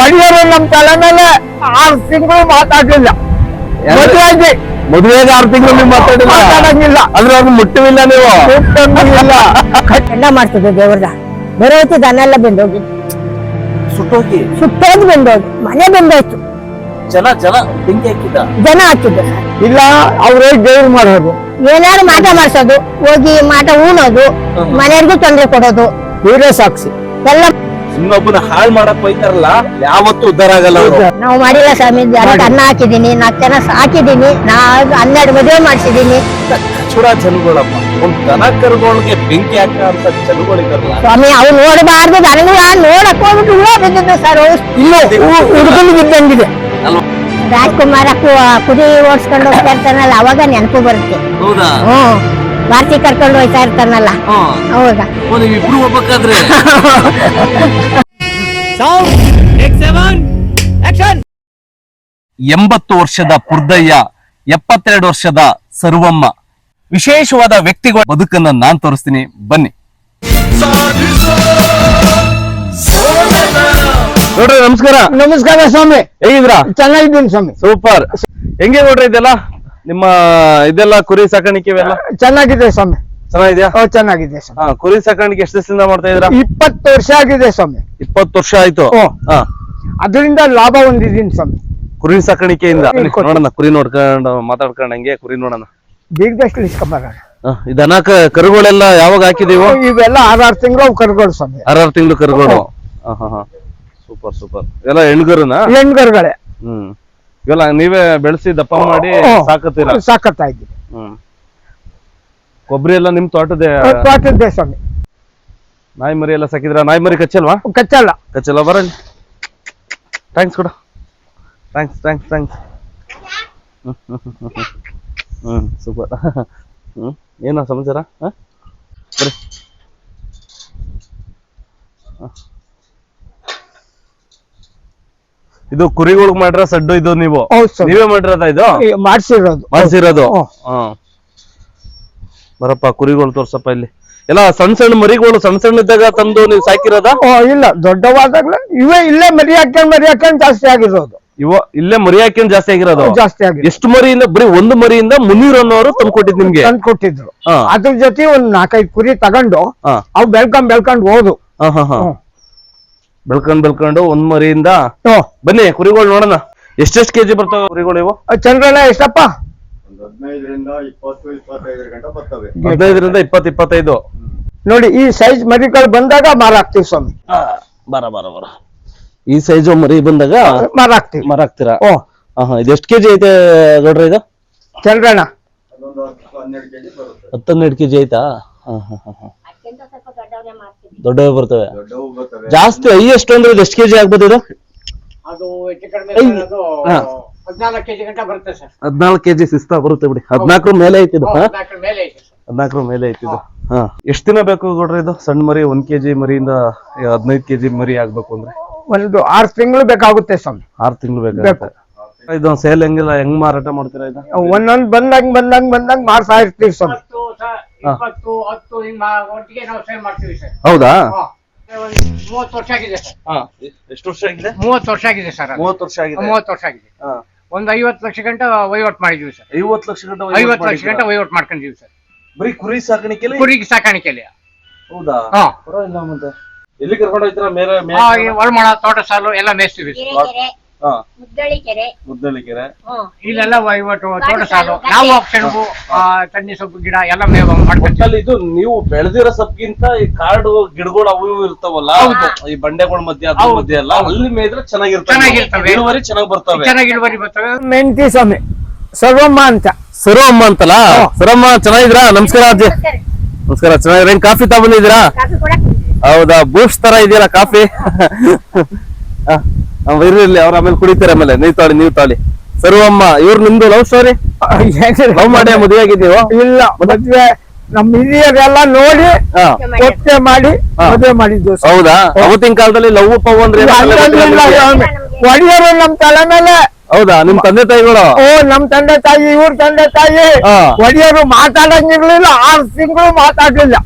ಒಡೆಯರು ನಮ್ ತಲೆ ಮೇಲೆ ಆರು ತಿಂಗಳು ಮಾತಾಡ್ಲಿಲ್ಲ. ಮದುವೆ ಮದುವೆಗೆ ಆರು ತಿಂಗಳು ನೀವು ಮಾತಾಡಿಲ್ಲ ಮಾತಾಡಂಗಿಲ್ಲ. ಅಂದ್ರೆ ಅವ್ರನ್ನ ಮುಟ್ಟವಿಲ್ಲ ನೀವು? ಇಲ್ಲ ಎಲ್ಲ ಮಾಡ್ತಿದ್ದೆ ದೇವ್ರದ. ಬರೋತಿ ದನೆಲ್ಲ ಬೆಂದೋಗಿ. ಸುಟ್ಟೋಗಿ? ಸುಟ್ಟೋದು ಬೆಂದೋಗಿ. ಮನೆ ಬೆಂದೋಯ್ತು. ಜನ ಜನ ಬೆಂಕಿ ಹಾಕಿದ್ದ? ಜನ ಹಾಕಿದ್ದ ಇಲ್ಲ ಅವ್ರೇ ಗೈರ್ ಮಾಡೋದು. ಏನಾದ್ರು ಮಾಟ ಮಾಡ್ಸೋದು ಹೋಗಿ ಮಾಟ ಉಣೋದು ಮನೆಯವ್ರಿಗೂ ತೊಂದರೆ ಕೊಡೋದು. ಇವರೇ ಸಾಕ್ಷಿ ಎಲ್ಲ ಇನ್ನೊಬ್ಬನ ಹಾಳು ಮಾಡಕ್ ಹೋಯ್ತಾರಲ್ಲ ಯಾವತ್ತೂ ಉದ್ದಾರ ಆಗಲ್ಲ ಅವರು. ನಾವು ಮಾಡಿಲ್ಲ ಸ್ವಾಮಿ ಅನ್ನ ಹಾಕಿದೀನಿ ನಾಲ್ಕು ಜನ ಸಾಕಿದೀನಿ ನಾ ಹನ್ನೆರಡು ಮದುವೆ ಮಾಡಿಸಿದೀನಿ ಚೂಡ ಜನಗಳಪ್ಪ. ಒಂದ್ ದನ ಕರುಗಳಿಗೆ ಬೆಂಕಿ ಹಾಕ ಅಂತ ಜನಗಳಿದಾರಲ್ಲ. ಸ್ವಾಮಿ ಅವ್ರು ನೋಡಬಾರ್ದು ದನಗಳ ನೋಡಕ್ ಹೋಗ್ಬಿಟ್ಟು ಬಿದ್ದಿದ್ದು ಸರ್ ಬಿದ್ದಂಗಿದೆ ಅಲ್ವಾ? ರಾಜ್ಕುಮಾರ ಕು- ಕುರಿ ಓಡಿಸ್ಕೊಂಡು ಹೋಗ್ತಾ ಇರ್ತಾನಲ್ಲ ಅವಾಗ ನೆನಪು ಬರುತ್ತೆ. ಹೌದಾ? ಹ್ಮ್. ಭಾರತಿ ಕರ್ಕೊಂಡು ಹೋಯ್ತಾ ಇರ್ತಾನಲ್ಲ. ಅವಾಗ ನೀವು ಇಬ್ರು ಹೋಗ್ಬೇಕಾದ್ರೆ ಎಂಬತ್ತು ವರ್ಷದ ಪುರ್ದಯ್ಯ ಎಪ್ಪತ್ತೆರಡು ವರ್ಷದ ಸರ್ವಮ್ಮ. ವಿಶೇಷವಾದ ವ್ಯಕ್ತಿಗಳ ಬದುಕನ್ನ ನಾನ್ ತೋರಿಸ್ತೀನಿ. ಬನ್ನಿ. ನೋಡ್ರಿ ನಮಸ್ಕಾರ. ನಮಸ್ಕಾರ ಸ್ವಾಮಿ. ಹೇಗಿದ್ರ ಚೆನ್ನಾಗಿದ್ದೀನಿ ಸ್ವಾಮಿ. ಸೂಪರ್. ಹೆಂಗೆ ನೋಡ್ರಿ ಇದೆಲ್ಲ? ನಿಮ್ಮ ಇದೆಲ್ಲ ಕುರಿ ಸಾಕಾಣಿಕೆ ಇವೆಲ್ಲ? ಚೆನ್ನಾಗಿದೆ ಸ್ವಾಮಿ. ಚೆನ್ನಾಗಿದ್ಯಾ? ಚೆನ್ನಾಗಿದೆ ಸ್ವಾಮಿ. ಹಾ ಕುರಿ ಸಾಕಾಣಿಕೆ ಎಷ್ಟು ದಿವಸದಿಂದ ಮಾಡ್ತಾ ಇದ್ರ ಇಪ್ಪತ್ತು ವರ್ಷ ಆಗಿದೆ ಸ್ವಾಮಿ. ಇಪ್ಪತ್ತು ವರ್ಷ ಆಯ್ತು. ಹಾ. ಅದರಿಂದ ಲಾಭ ಹೊಂದಿದ್ದೀನಿ ಸ್ವಾಮಿ. ಕುರಿ ಸಾಕಾಣಿಕೆಯಿಂದ? ಕೊಡಿ. ನೋಡೋಣ ಕುರಿ ನೋಡ್ಕೊಂಡು ಮಾತಾಡ್ಕೊಂಡಂಗೆ ಕುರಿ ನೋಡೋಣ. ಬೀಗದಷ್ಟು ಇಸ್ಕೊಂಬರೋಣ. ಹಾ, ಈ ದನ ಕ- ಕರುಗಳೆಲ್ಲ ಯಾವಾಗ ಹಾಕಿದೀವೋ? ಇವೆಲ್ಲ ಆರಾರು ತಿಂಗಳು ಅವು ಕರ್ಗಳು ಸ್ವಾಮಿ. ಆರಾರು ತಿಂಗಳು ಕರುಗಳು. Super super. ಎಲ್ಲ ಹೆಣ್ಗರುನಾ? ಹೆಣ್ಗರುಗಳೇ. ಹ್ಮ್. ಇವೆಲ್ಲ ನೀವೇ ಬೆಳೆಸಿ ದಪ್ಪ ಮಾಡಿ ಸಾಕತ್ತೀರ? ಸಾಕತ್ತಾ ಇದ್ದೀನಿ ಹ್ಮ್. ಕೊಬ್ಬರಿ ಎಲ್ಲ ನಿಮ್ ತೋಟದ? ತೋಟದ್ದೇ ಸ್ವಾಮಿ. ನಾಯಿ ಮರಿ ಎಲ್ಲ ಸಾಕಿದ್ರ ನಾಯಿ ಮರಿ ಕಚ್ಚಲ್ವಾ? ಕಚ್ಚಲ್ಲ. ಕಚ್ಚಲ್ಲ ಬರಲಿ ಥ್ಯಾಂಕ್ಸ್ ಕೂಡ. Thanks thanks thanks hmm super hmm ಏನೋ ಸಮಾಚಾರ? ಹ? ಬರ್ರಿ ಹ. ಇದು ಕುರಿಗಳಿಗೆ ಮಾಡಿರೋ ಸಡ್ಡು ಇದು ನೀವು? ಹೌದು ನೀವೇ ಮಾಡಿರೋದ ಇದು? ಮಾಡ್ಸಿರೋದು. ಮಾಡಿಸಿರೋದು? ಹ್ಮ್. ಬರಪ್ಪ ಕುರಿಗಳು ತೋರ್ಸಪ್ಪ ಇಲ್ಲಿ. ಎಲ್ಲ ಸಣ್ಣ ಸಣ್ಣ ಮರಿಗಳು ಸಣ್ಣ ಸಣ್ಣ ಇದ್ದಾಗ ತಂದು ನೀವು ಸಾಕಿರೋದ? ಓ ಇಲ್ಲ. ದೊಡ್ಡವಾದಾಗ್ಲೇ ಇವೇ ಇಲ್ಲೇ ಮರಿ ಹಾಕ್ಕೊಂಡ್ ಮರಿ ಹಾಕ್ಕೊಂಡ್ ಜಾಸ್ತಿ ಆಗಿರೋದು. ಇವ ಇಲ್ಲೇ ಮರಿ ಹಾಕ್ಯಂಡ್ ಜಾಸ್ತಿ ಆಗಿರೋದು? ಜಾಸ್ತಿ ಆಗಿದೆ ಎಷ್ಟು ಮರಿಯಿಂದ ಬರೀ ಒಂದು ಮರಿಯಿಂದ ಮುನ್ನೂರ್ ಅನ್ನೋರು ತಂದು ಕೊಟ್ಟಿದ್ ನಿಮ್ಗೆ? ತಂದು ಕೊಟ್ಟಿದ್ರು ಹಾ. ಅದ್ರ ಜೊತೆ ಒಂದ್ ನಾಲ್ಕೈದು ಕುರಿ ತಗೊಂಡು ಅವ್ ಅವು ಬೆಳ್ಕೊಂಡ್ ಬೆಳ್ಕೊಂಡ್ ಹೋದು. ಹಾ ಹಾ ಹಾ. ಹ್ಮ್. ಬೆಳ್ಕೊಂಡ್ ಬೆಳ್ಕೊಂಡು ಒಂದ್ ಮರಿಯಿಂದ ಓ, ಬನ್ನಿ ಕುರಿಗಳು ನೋಡೋಣ. ಎಷ್ಟೆಷ್ಟು ಕೆಜಿ ಬರ್ತಾವ ಕುರಿಗಳು ಇವು? ಚಂದ್ರಣ್ಣ ಎಷ್ಟಪ್ಪ? ಹದಿನೈದರಿಂದ ಇಪ್ಪತ್ತು ಇಪ್ಪತ್ತೈದರ ಗಂಟ ಬರ್ತವೆ. ಹದಿನೈದರಿಂದ ಇಪ್ಪತ್ ಇಪ್ಪತ್ತೈದು. ನೋಡಿ ಈ ಸೈಜ್ ಮರಿಗಳು ಬಂದಾಗ ಮಾರಾಕ್ತಿವಿ ಸ್ವಾಮಿ. ಬರ ಬರ ಬರ. ಈ ಸೈಜು ಮರಿ ಬಂದಾಗ ಮಾರಾಕ್ತಿವಿ ಮರ ಹಾಕ್ತೀರಾ? ಓ ಹಾ ಹಾ ಇದು ಎಷ್ಟು ಕೆಜಿ ಐತೆ ನೋಡ್ರಿ ಇದು? ಚಂದ್ರಣ್ಣ. ಅದೊಂದು ಹತ್ತು ಹನ್ನೆರಡು ಕೆಜಿ ಐತಾ? ಹಾ ಹಾ ಹಾ ದೊಡ್ಡವೇ ಬರ್ತವೆ. ದೊಡ್ಡವು ಬರ್ತವೆ. ಜಾಸ್ತಿ ಹೈಯೆಸ್ಟ್ ಅಂದ್ರೆ ಇದು ಎಷ್ಟು ಕೆಜಿ ಆಗ್ಬೋದು ಇದು? ಅದು ಹೆಚ್ಚು ಕಡಿಮೆ ಅದು ಹಾ. ಹದಿನಾಲ್ಕು ಕೆಜಿ ಗಂಟ ಬರುತ್ತೆ ಸರ್. ಹದ್ನಾಲ್ಕು ಕೆಜಿ ಸಿಸ್ತಾ ಬರುತ್ತೆ ಬಿಡಿ. ಹದ್ನಾಲ್ಕರ ಮೇಲೆ ಐತಿದು ಹಾ? ಹದಿನಾಲ್ಕರ ಮೇಲೆ ಐತೆ ಸರ್. ಹದ್ನಾಲ್ಕರ ಮೇಲೆ ಐತಿದು ಹಾ. ಎಷ್ಟ್ ದಿನ ಬೇಕು ನೋಡ್ರಿ ಇದು? ಸಣ್ಣ ಮರಿ ಒಂದ್ ಕೆಜಿ ಮರಿಯಿಂದ ಹದಿನೈದು ಕೆಜಿ ಮರಿ ಆಗ್ಬೇಕು ಅಂದ್ರೆ? ಒಂದು ಆರು ತಿಂಗಳು ಬೇಕಾಗುತ್ತೆ ಸ್ವಾಮಿ ಆರ್ ತಿಂಗಳು ಬೇಕಾಗುತ್ತೆ. ಇದು ಸೇಲ್ ಹೆಂಗಿಲ್ಲ ಹೆಂಗ್ ಮಾರಾಟ ಮಾಡ್ತೀರಾ ಇದು? ಒಂದೊಂದ್ ಬಂದಂಗ್ ಬಂದಂಗ್ ಬಂದಂಗ್ ಮಾಡ್ತಾ ಇರ್ತೀವಿ ಸ್ವಾಮಿ ಇಪ್ಪತ್ತು ಹತ್ತು ಹಿಂಗ ಒಟ್ಟಿಗೆ ನಾವು ಸೇವ್ ಮಾಡ್ತೀವಿ ಸರ್. ಹೌದಾ? ಹಾ. ಒಂದು ಮೂವತ್ತು ವರ್ಷ ಆಗಿದೆ ಸರ್. ಎಷ್ಟು ವರ್ಷ ಆಗಿದೆ? ಮೂವತ್ತು ವರ್ಷ ಆಗಿದೆ ಸರ್ ಅದು. ಮೂವತ್ತು ವರ್ಷ ಆಗಿದೆ. ಮೂವತ್ತು ವರ್ಷ ಆಗಿದೆ. ಹಾ. ಒಂದು ಐವತ್ತು ಲಕ್ಷ ಗಂಟ ವಹಿವಾಟು ಮಾಡಿದೀವಿ ಸರ್. ಐವತ್ತು ಲಕ್ಷ ಗಂಟೆ ಐವತ್ತು ಲಕ್ಷ ಗಂಟ ವಹಿವಾಟು ಮಾಡ್ಕೊಂಡಿದ್ವಿ ಸರ್. ಬರೀ ಕುರಿ ಸಾಕಾಣಿಕೆಲಿ? ಕುರಿಗೆ ಸಾಕಾಣಿಕೆಯಲ್ಲಿ ಹೌದಾ? ಹಾ. ಪರವಾಗಿಲ್ಲ ಮತ್ತೆ. ಎಲ್ಲಿ ಕರ್ಕೊಂಡು ಹೋಯ್ತೀರಾ ಮೇಲೆ ಆ ಈ ಒಳಮಳ ತೋಟ ಸಾಲು ಎಲ್ಲ ಮೇಯಿಸ್ತೀವಿ ಸರ್. ಹಾ ಮುದ್ದಳಿ ಕೆರೆ ಮುದ್ದಲಿಕೆರೆ ಇಲ್ಲೆಲ್ಲ ವಹಿವಾಟು ತೋಟ ಸಾಲು. ನಾವು ಸೆಣಬು ಆ, ತಣ್ಣಿ ಸೊಪ್ಪು ಗಿಡ ಎಲ್ಲ ಮೇವು ಮಾಡ್ಕೊಂತೀವಿ. ಇದು ನೀವು ಬೆಳೆದಿರೋ ಸೊಪ್ಪಿಗಿಂತ ಈ ಕಾಡು ಗಿಡಗಳು ಅವು ಇವು ಇರ್ತಾವಲ್ಲ ಈ ಬಂಡೆಗಳ ಮಧ್ಯ ಮಧ್ಯ ಹೌದು. ಮಧ್ಯೆ ಎಲ್ಲ ಅಲ್ಲಿ ಮೇದ್ರೆ ಚೆನ್ನಾಗಿರ್ತವೆ. ಚೆನ್ನಾಗಿರ್ತವೆ. ಇಳುವರಿ ಚೆನ್ನಾಗಿ ಬರ್ತವೆ. ಚೆನ್ನಾಗಿ ಇಳುವರಿ ಬರ್ತವೆ. ಮೆಂತಿ ಸ್ವಾಮಿ ಸರ್ವಮ್ಮ ಅಂತ. ಸರ್ವಮ್ಮ ಅಂತಲ್ಲ? ಸರ್ವಮ್ಮ ಚೆನ್ನಾಗಿದ್ರಾ ನಮಸ್ಕಾರ ಅಜ್ಜಿ. ನಮಸ್ಕಾರ. ಚೆನ್ನಾಗಿದ್ರೆ ಕಾಫಿ ತಗೊಂಡಿದ್ದೀರಾ ಹೌದಾ? ಬೂಸ್ಟ್ ತರ ಇದೆಯಲ್ಲ ಕಾಫಿ? ಇರ್ಲಿ ಅವ್ರ ಆಮೇಲೆ ಕುಡಿತಾರೆ ಆಮೇಲೆ. ನೀವ್ ತಾಳಿ ನೀವ್ ತಾಳಿ. ಸರ್ವಮ್ಮ ಇವ್ರು ನಿಮ್ದು ಲವ್ ಸ್ಟೋರಿ ಲವ್ ಮಾಡಿ ಮದುವೆ ಆಗಿದ್ದೀವ? ಇಲ್ಲ ಮದ್ವೆ ನಮ್ ಹಿರಿಯರೆಲ್ಲ ನೋಡಿ ಹಾ. ಮಾಡಿ. ಮದುವೆ ಮಾಡಿದ್ದು. ಹೌದಾ? ಅವತ್ತಿನ ಕಾಲದಲ್ಲಿ ಲವ್ ಪವ್ ಅಂದ್ರೆ. ಒಡೆಯರು ನಮ್ ತಲೆ ಮೇಲೆ. ಹೌದಾ? ನಿಮ್ ತಂದೆ ತಾಯಿಗಳು? ಓ ನಮ್ ತಂದೆ ತಾಯಿ ಇವ್ರ ತಂದೆ ತಾಯಿ. ಒಡಿಯರು ಮಾತಾಡಂಗಿರ್ಲಿಲ್ಲ ಆರು ತಿಂಗಳು ಮಾತಾಡ್ಲಿಲ್ಲ.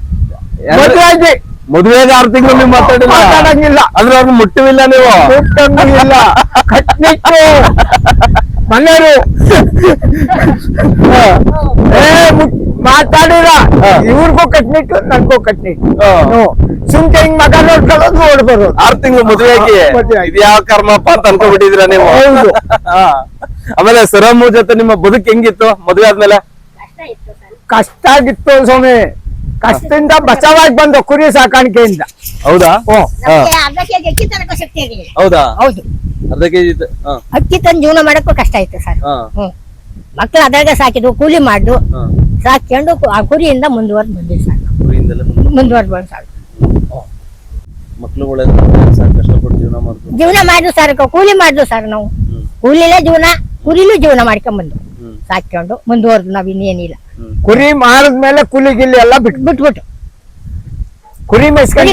ಮದುವೆ ಮದುವೆಗೆ ಆರು ತಿಂಗಳು ನೀವು ಮಾತಾಡಿಲ್ಲ? ಮಾತಾಡಂಗಿಲ್ಲ. ಅಂದ್ರೆ ಅವ್ರು ಮುಟ್ಟವಿಲ್ಲ ನೀವು? ಕಟ್ನಿಟ್ಟು ಮನೆಯವರು. ಏ ಮಾತಾಡಿಲ್ಲ. ಇವ್ರಿಗೂ ಕಟ್ನಿಟ್ಟು ನನ್ಗೂ ಕಟ್ನಿಟ್ಟು. ಸುಮ್ಕೆ ಹಿಂಗ್ ಮಗ ನೋಡ್ಕೊಳ್ಳೋದು ನೋಡ್ಬಾರ್ದು. ಆರು ತಿಂಗಳು ಮದುವೆಗೆ. ಇದು ಯಾವ ಕರ್ಮಪ್ಪ ಅಂತ ಅನ್ಕೊಂಡ್ಬಿಟ್ಟಿದ್ರ ನೀವು? ಹೌದು. ಹಾ. ಆಮೇಲೆ ಸರಮ್ಮು ಜೊತೆ ನಿಮ್ಮ ಬದುಕು ಹೆಂಗಿತ್ತು ಮದುವೆ ಆದ್ಮೇಲೆ? ಕಷ್ಟ ಆಗಿತ್ತು ಸ್ವಾಮಿ. ಕಷ್ಟದಿಂದ ಬಚಾವಾಗಿ ಬಂದು ಕುರಿ ಸಾಕಾಣಿಕೆಯಿಂದ. ಹೌದಾ. ನಮ್ಗೆ ಅರ್ಧ ಕೆಜಿ ಅಕ್ಕಿ ತನಕ ಶಕ್ತಿ ಹೌದಾ? ಹೌದು. ಅರ್ಧ ಕೆಜಿ ಅಕ್ಕಿ ತಂದು ಜೀವನ ಮಾಡಕ್ಕೂ ಕಷ್ಟ ಆಯ್ತು ಸರ್. ಹ್ಮ್. ಮಕ್ಕಳು ಅದ್ರಾಗ ಸಾಕಿದ್ವು ಕೂಲಿ ಮಾಡ್ದು ಸಾಕೊಂಡು ಕು- ಆ ಕುರಿಯಿಂದ ಮುಂದುವರೆದು ಬಂದಿವಿ ಸರ್. ಮುಂದುವರೆದು ಬಂದು ಸಾಕು ಮಕ್ಳುಗಳೆಲ್ಲ ಸಾಕು ಕಷ್ಟಪಟ್ಟು ಜೀವನ ಮಾಡುದು. ಜೀವನ ಮಾಡಿದ್ವು ಸರ್ ಕೂಲಿ ಮಾಡಿದ್ವು ಸರ್ ನಾವು. ಹ್ಮ್. ಕೂಲಿಲೇ ಜೀವನ ಕುರಿಲೂ ಜೀವನ ಮಾಡ್ಕೊಂಡ್ ಬಂದು ಹ್ಮ್. ಸಾಕೊಂಡು ಮುಂದುವರೆದು ನಾವ್ ಇನ್ನೇನಿಲ್ಲ. ಹ್ಮ್ ಮಾರದ ಮೇಲೆ ಕುಲಿ ಗಿಲ್ಲಿ ಎಲ್ಲ ಬಿಟ್ ಬಿಟ್ಬಿಟ್ಟು ಕುರಿ ಕುರಿ ಮೇಯಿಸ್ಕೊಂಡು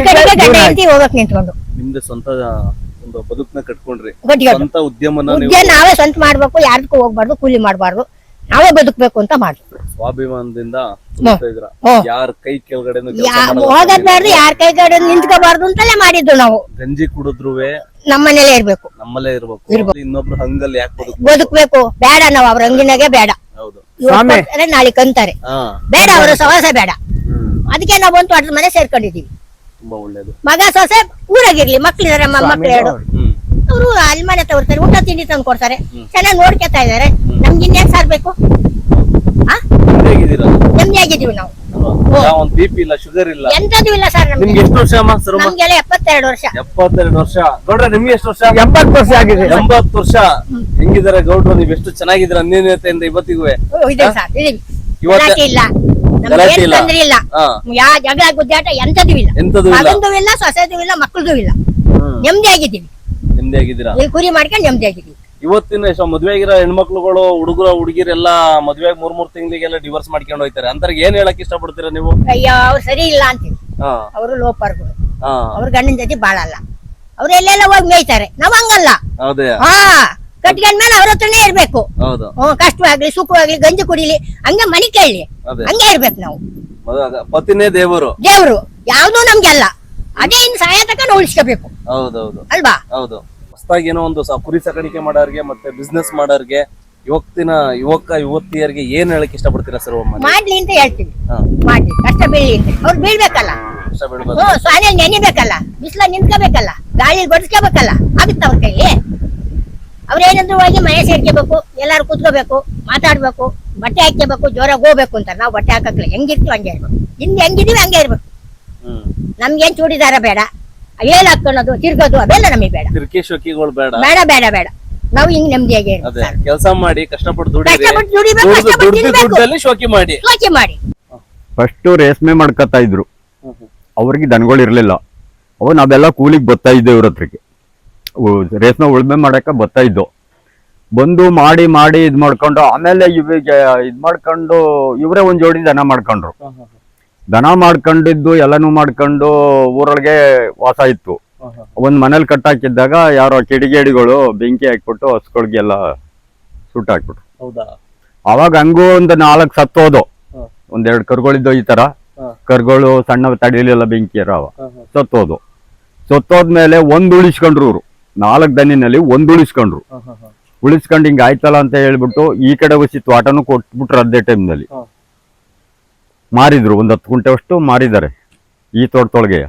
ಹೋಗಕ್ ನಿಂತ್ಕೊಂಡು. ನಿಮ್ದು ಸ್ವಂತ ಒಂದು ಬದುಕನ್ನ ಕಟ್ಕೊಂಡ್ರಿ. ಸ್ವಂತ ಉದ್ಯಮನ ನೀವು ನಾವೇ ಸ್ವಂತ ಮಾಡ್ಬೇಕು ಯಾರ್ದಕ್ಕೂ ಹೋಗ್ಬಾರ್ದು ಕೂಲಿ ಮಾಡಬಾರ್ದು. ನಾವೇ ಬದುಕಬೇಕು ಅಂತ ಮಾಡ್ತೀವಿ. ಸ್ವಾಭಿಮಾನದಿಂದ ಇದ್ರ ಹ್ಮ್. ಯಾರ ಕೈ ನಿಂತ್ಕೋಬಾರ್ದು ಅಂತಲೇ ಮಾಡಿದ್ದು ನಾವು. ಗಂಜಿ ಕುಡಿದ್ರುವೆ ನಮ್ಮನೇಲೆ ಇರ್ಬೇಕು. ನಮ್ಮಲ್ಲೇ ಇರ್ಬೇಕು. ಇನ್ನೊಬ್ರು ಹಂಗಲ್ಲಿ ಯಾಕೆ ಬದುಕ್ಬೇಕು? ಬೇಡ ನಾವು ಅವ್ರ ಹಂಗಿನಾಗೆ ಬೇಡ. ಹೌದು. ನಾಳೆ ಕಂತಾರೆ. ಹಾ. ಬೇಡ ಅವರು ಸವಾಸ ಬೇಡ. ಅದಕ್ಕೆ ನಾವು ಒಂದು ತೋಟದ ಮನೆ ಸೇರ್ಕೊಂಡಿದೀವಿ ತುಂಬಾ ಒಳ್ಳೇದು. ಮಗ ಸೊಸೆ ಊರಾಗಿರ್ಲಿ ಮಕ್ಳಿದಾರೆ ಮಕ್ಳು ಎರಡು. ಅವರು ಅಲ್ಲಿ ಮನೆ ತಗೊಳ್ತಾರೆ ಊಟ ತಿಂಡಿ ತಂದು ಕೊಡ್ತಾರೆ ಚೆನ್ನಾಗಿ ನೋಡ್ಕೊತಾ ಇದಾರೆ. ನಮ್ಗೆ ಇನ್ನೇನ್ ಸಾರ್ಬೇಕು ಆ ನೆಮ್ಮದಿ ನಾವು. ಒಂದ್ ಬಿ ಪಿ ಇಲ್ಲ ಶುಗರ್ ಇಲ್ಲ. ಇಲ್ಲ ಸರ್ ನಮ್ಗೆ. ನಿಮ್ಗೆ ಎಷ್ಟು ವರ್ಷ ಅಮ್ಮ ಸರ್ ನಮ್ಗೆಲ್ಲ ಎಪ್ಪತ್ತೆರಡು ವರ್ಷ. ಎಪ್ಪತ್ತೆರಡು ವರ್ಷ. ಗೌಡ್ರ ನಿಮ್ಗೆ ಎಷ್ಟು ವರ್ಷ? ಎಂಬತ್ತು ವರ್ಷ ಆಗಿದೆ ಎಂಬತ್ತು ವರ್ಷ. ಹೆಂಗಿದಾರೆ ಗೌಡ್ರು? ನೀವ್ ಎಷ್ಟು ಚೆನ್ನಾಗಿದ್ರ ಅನ್ಯೋನ್ಯತೆಯಿಂದ ಇವತ್ತಿಗೂ. ಇದೆ ಸರ್ ಇದೀವಿ ಇವತ್ತೆ- ಇಲ್ಲ. ತೊಂದ್ರೆ ಇಲ್ಲ. ಹಾ. ಯಾ ಜಗಳ ಗುದ್ದಾಟ ಎಂತದೂ ಇಲ್ಲ. ಎಂತದೂ ಇಲ್ಲ. ಮಗಂದು ಇಲ್ಲ ಸೊಸೆದು ಇಲ್ಲ ಮಕ್ಕಳದು ಇಲ್ಲ. ನೆಮ್ಮದಿ ಆಗಿದ್ದೀವಿ ನೆಮ್ಮದಿ ಆಗಿದ್ದೀರಾ ಕುರಿ ಮಾಡ್ಕೊಂಡು ನೆಮ್ಮದಿ ಆಗಿದ್ದೀವಿ ಇವತ್ತಿನ ಮದ್ವೆಗಿರೋ ಮದ್ವೆ ಆಗಿರೋ ಹೆಣ್ಮಕ್ಳುಗಳು ಹುಡುಗರ ಹುಡುಗಿರೆಲ್ಲ ಮದ್ವೆ ಮೂರ್ ಮೂರ್ ತಿಂಗಳಿಗೆಲ್ಲ ಡಿವೋರ್ಸ್ ಮಾಡ್ಕೊಂಡು ಹೋಯ್ತಾರೆ. ಅಂತರ್ಗೆ ಏನ್ ಹೇಳಕ್ ಇಷ್ಟಪಡ್ತೀರಾ ನೀವು? ಅಯ್ಯೋ ಅವ್ರು ಸರಿ ಇಲ್ಲ ಅಂತೀವಿ. ಹಾ. ಅವರು ಲೋಪರ್ಗಳು. ಹಾ. ಅವ್ರ ಗಂಡನ ಜೊತೆ ಬಾಳಲ್ಲ ಅವ್ರು ಎಲ್ಲೆಲ್ಲ ಹೋಗಿ ಮೇಯ್ತಾರೆ. ನಾವ್ ಹಂಗಲ್ಲ. ಹೌದೇ. ಹಾ. ಕಟ್ಕೊಂಡ್ಮೇಲೆ ಅವ್ರ ಹತ್ರನೇ ಇರ್ಬೇಕು. ಹೌದು. ಹ್ಮ್ ಕಷ್ಟವಾಗ್ಲಿ ಸುಖವಾಗ್ಲಿ ಗಂಜಿ ಕುಡಿಲಿ ಹಂಗ ಮನಿ ಕೇಳಿ. ಅದೇ. ಹಂಗೆ ಇರ್ಬೇಕು ನಾವು. ಮದ್ವೆ ಪತಿನೇ ದೇವರು. ದೇವ್ರು. ಯಾವ್ದು ನಮ್ಗೆಲ್ಲ ಅದೇ ಇನ್ ಸಹಾಯ ತಕೊಂಡು ಉಳಿಸ್ಕೋಬೇಕು ಹೌದೌದು. ಅಲ್ವಾ? ಹೌದು. ಹೊಸದಾಗಿ ಏನೋ ಒಂದು ಸ- ಕುರಿ ಸಾಕಾಣಿಕೆ ಮಾಡೋರಿಗೆ ಮತ್ತೆ ಬಿಸ್ನೆಸ್ ಮಾಡೋರಿಗೆ ಇವತ್ತಿನ ಯುವಕ ಯುವತಿಯರಿಗೆ ಏನ್ ಹೇಳಕ್ ಇಷ್ಟಪಡ್ತೀರಾ ಸರ್ ಮಾಡ್ಲಿ ಅಂತ ಹೇಳ್ತೀನಿ. ಮಾಡ್ಲಿ. ಕಷ್ಟ ಬೀಳಿ ಅಂತ. ಅವ್ರು ಬೀಳ್ಬೇಕಲ್ಲ. ಕಷ್ಟ ನೆನಿಬೇಕಲ್ಲ. ಬಿಸಿಲ ನಿಂತ್ಕೋಬೇಕಲ್ಲ. ಗಾಳಿ ಬಡಿಸ್ಕೋಬೇಕಲ್ಲ. ಆಗುತ್ತ ಅವ್ರ ಕೈಲಿ? ಅವ್ರೇನಂದ್ರು ಹೋಗಿ ಮನೆ ಸೇರ್ಕೋಬೇಕು ಎಲ್ಲಾರು ಕೂತ್ಕೋಬೇಕು ಮಾತಾಡ್ಬೇಕು ಬಟ್ಟೆ ಹಾಕ್ಕೋಬೇಕು ಜೋರಾಗಿ ಹೋಗ್ಬೇಕು ಅಂತ. ನಾವು ಬಟ್ಟೆ ಹಾಕಕ್ಲ ಹೆಂಗಿರ್ತೀವಿ ಹಂಗೆ ಇರ್ಬೇಕು. ಹಿಂದೆ ಹೆಂಗಿದೀವಿ ಹಂಗೆ ಇರ್ಬೇಕು. ಹ್ಮ್. ನಮ್ಗೇನ್ ಚೂಡಿದಾರ ಬೇಡ. ಏಲ್ ಹಾಕೊಳ್ಳೋದು ತಿರ್ಗೋದು ಅವೆಲ್ಲ ನಮಗೆ ಬೇಡ. ತಿರ್ಕಿ ಶೋಕಿಗಳು ಬೇಡ. ಬೇಡ ಬೇಡ ಬೇಡ. ನಾವು ಹಿಂಗ್ ನೆಮ್ಮದಿಯಾಗಿ ಅದೇ ಕೆಲಸ ಮಾಡಿ ಕಷ್ಟಪಟ್ಟು ದುಡಿರಿ ಕಷ್ಟಪಟ್ಟು ದುಡಿಬೇಕು, ದುಡ್ದು ಕಷ್ಟಪಟ್ಟು ದುಡ್ದು ತಿನ್ಬೇಕು. ದುಡ್ಡಲ್ಲಿ ಶೋಕಿ ಮಾಡಿ. ಯೋಚನೆ ಮಾಡಿ. ಫಸ್ಟ್ ರೇಷ್ಮೆ ಮಾಡ್ಕೊತಾ ಇದ್ರು. ಅವ್ರಿಗೆ ದನಗಳು ಇರ್ಲಿಲ್ಲ. ಅವು ನಾವೆಲ್ಲ ಕೂಲಿಗೆ ಬರ್ತಾ ಇದ್ದೆ ಇವ್ರ ಹತ್ರಕ್ಕೆ. ಉ- ರೇಷ್ಮೆ ಉಳ್ಮೆ ಮಾಡಕ ಬರ್ತಾ ಇದ್ದು. ಬಂದು ಮಾಡಿ ಮಾಡಿ ಇದ್ ಮಾಡ್ಕೊಂಡು ಆಮೇಲೆ ಇವಿಗೆ ಇದ್ ಮಾಡ್ಕೊಂಡು ಇವರೇ ಒಂದ್ ಜೋಡಿ ದನ ಮಾಡ್ಕೊಂಡ್ರು. ದನ ಮಾಡ್ಕೊಂಡಿದ್ದು ಎಲ್ಲಾನು ಮಾಡ್ಕೊಂಡು ಊರೊಳಗೆ ವಾಸ ಇತ್ತು. ಒಂದ್ ಮನೇಲಿ ಕಟ್ಟಾಕಿದ್ದಾಗ ಯಾರೋ ಕಿಡಿಗೇಡಿಗಳು ಬೆಂಕಿ ಹಾಕ್ಬಿಟ್ಟು ಹಸುಗಳಿಗೆಲ್ಲ ಸುಟ್ಟು ಹಾಕ್ಬಿಟ್ರು. ಹೌದಾ? ಅವಾಗ ಹಂಗೂ ಒಂದು ನಾಲ್ಕು ಸತ್ತೋದು. ಒಂದೆರಡು ಕರುಗಳಿದ್ದು ಈ ತರ. ಕರುಗಳು ಸಣ್ಣ ತಡಿಲಿಲ್ಲ ಬೆಂಕಿ ಇರಾವ. ಸತ್ತೋದು ಸತ್ತೋದ್ಮೇಲೆ ಒಂದ್ ಉಳಿಸ್ಕೊಂಡ್ರು ಇವ್ರು. ನಾಲ್ಕು ದನಿನಲ್ಲಿ ಒಂದ್ ಉಳಿಸ್ಕೊಂಡ್ರು. ಉಳಿಸ್ಕೊಂಡು ಹಿಂಗ ಆಯ್ತಲ್ಲ ಅಂತ ಹೇಳ್ಬಿಟ್ಟು ಈ ಕಡೆ ವಸಿ ಆಟನು ಕೊಟ್ಬಿಟ್ರು ಅದೇ ಟೈಮ್ನಲ್ಲಿ. ಮಾರಿದ್ರು ಒಂದ್ ಹತ್ತು ಗುಂಟೆ ಅಷ್ಟು ಮಾರಿದ್ದಾರೆ ಈ ತೋಟದೊಳಗೆ.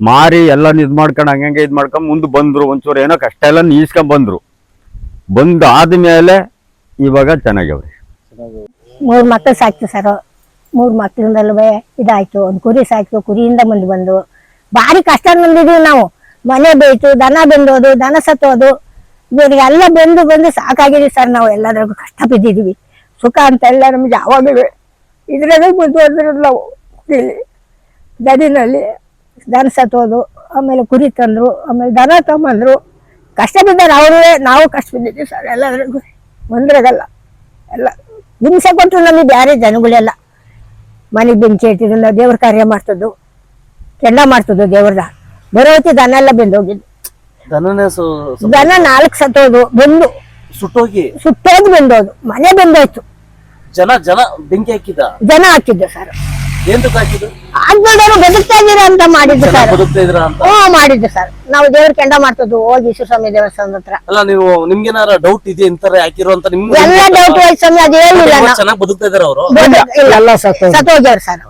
ಮಾರಿ ಎಲ್ಲ ಇದ್ ಮಾಡ್ಕೊಂಡು ಹಂಗಂಗೆ ಇದ್ ಮಾಡ್ಕೊಂಡ್ ಮುಂದೆ ಬಂದ್ರು ಒಂಚೂರು ಏನೋ ಕಷ್ಟ ಎಲ್ಲ ನೀಸ್ಕೊಂಡ್ ಬಂದ್ರು. ಬಂದ್ ಆದ್ಮೇಲೆ ಇವಾಗ ಚೆನ್ನಾಗ್ಯಾವ್ರಿ. ಮೂರ್ ಮಕ್ಳು ಸಾಕ್ತು ಸರ್. ಮೂರ್ ಮಕ್ಳಿಂದಲ್ವೇ ಇದಾಯ್ತು. ಒಂದ್ ಕುರಿ ಸಾಕ್ತು ಕುರಿಯಿಂದ ಮುಂದೆ ಬಂದು. ಭಾರಿ ಕಷ್ಟ ಬಂದಿದೀವಿ ನಾವು. ಮನೆ ಬೇಯ್ತು ದನ ಬೆಂದೋದು ದನ ಸತ್ತೋದು. ಇವ್ರಿಗೆಲ್ಲ ಬೆಂದು ಬಂದು ಸಾಕಾಗಿದೆ ಸರ್ ನಾವು. ಎಲ್ಲದ್ರಾಗೂ ಕಷ್ಟ ಬಿದ್ದಿದೀವಿ. ಸುಖ ಅಂತ ಎಲ್ಲ ನಮ್ಗೆ ಯಾವಾಗಲೂ ಇದ್ರಾಗ ಮುಂದುವರೆದ್ರು ನಾವು ಇಲ್ಲಿ ದನ ಸತ್ತೋದು ಆಮೇಲೆ ಕುರಿ ತಂದ್ರು ಆಮೇಲೆ ದನ ತಗೊಂಬಂದ್ರು. ಕಷ್ಟ ಬಿದ್ದಾರೆ ಅವರು ನಾವು ಕಷ್ಟ ಬಿದ್ದಿದ್ದೀವಿ ಸರ್ ಎಲ್ಲದ್ರಿಗೂ ಬಂದ್ರಾಗಲ್ಲ ಎಲ್ಲ ಹಿಂಸೆ ಕೊಟ್ಟರು ನಮಗೆ ಬೇರೆ ಜನಗಳೆಲ್ಲ ಮನೆಗೆ ಬೆಂಕಿ ಇಟ್ಟಿದ್ದು ದೇವ್ರ ಕಾರ್ಯ ಮಾಡ್ತದ್ದು ಕೆಂಡ ಮಾಡ್ತದ್ದು ದೇವ್ರದ. ಬರೋತಿ ದನ ಎಲ್ಲ ಬೆಂದೋಗಿದ್ದು. ದನ ನಾಲ್ಕು ಸತ್ತೋದು ಬೆಂದು ಸುಟ್ಟೋಗಿ. ಸುಟ್ಟೋಗಿ ಬೆಂದೋದು. ಮನೆ ಬೆಂದೋಯ್ತು. ಜನ ಜನ ಬೆಂಕಿ ಹಾಕಿದ? ಜನ ಹಾಕಿದ್ದು ಸರ್ ಎಂತಕ್ಕೆ ಹಾಕಿದ್ರು ಆಗ್ಬಿಡೋರು ಬದುಕ್ತಾ ಇದೀರ ಅಂತ ಮಾಡಿದ್ದು ಸರ್ ಬದುಕ್ತಾ ಇದ್ರ ಅಂತ? ಹ್ಞೂ ಮಾಡಿದ್ದು ಸರ್ ನಾವು ದೇವ್ರ ಕೆಂಡ ಮಾಡ್ತಿದ್ವು ಹೋಗಿ ಸ್ವಾಮಿ ದೇವಸ್ಥಾನದ ಹತ್ರ. ಅಲ್ಲ ನೀವು ನಿಮ್ಗೇನಾರ ಡೌಟ್ ಇದೆ ಇಂತರ ಹಾಕಿರೋ ಅಂತ ನಿಮ್ಗೆ ಎಲ್ಲ ಡೌಟ್ ಆಯ್ತು ಸ್ವಾಮಿ ಅದು ಹೇಳಿಲ್ಲ ನಾವು ಚೆನ್ನಾಗಿ ಬದುಕ್ತಾ ಇದಾರೆ ಅವರು? ಎಲ್ಲ ಸತ್ತು ಸತ್ತೋಗ್ಯವ್ರು ಸರ್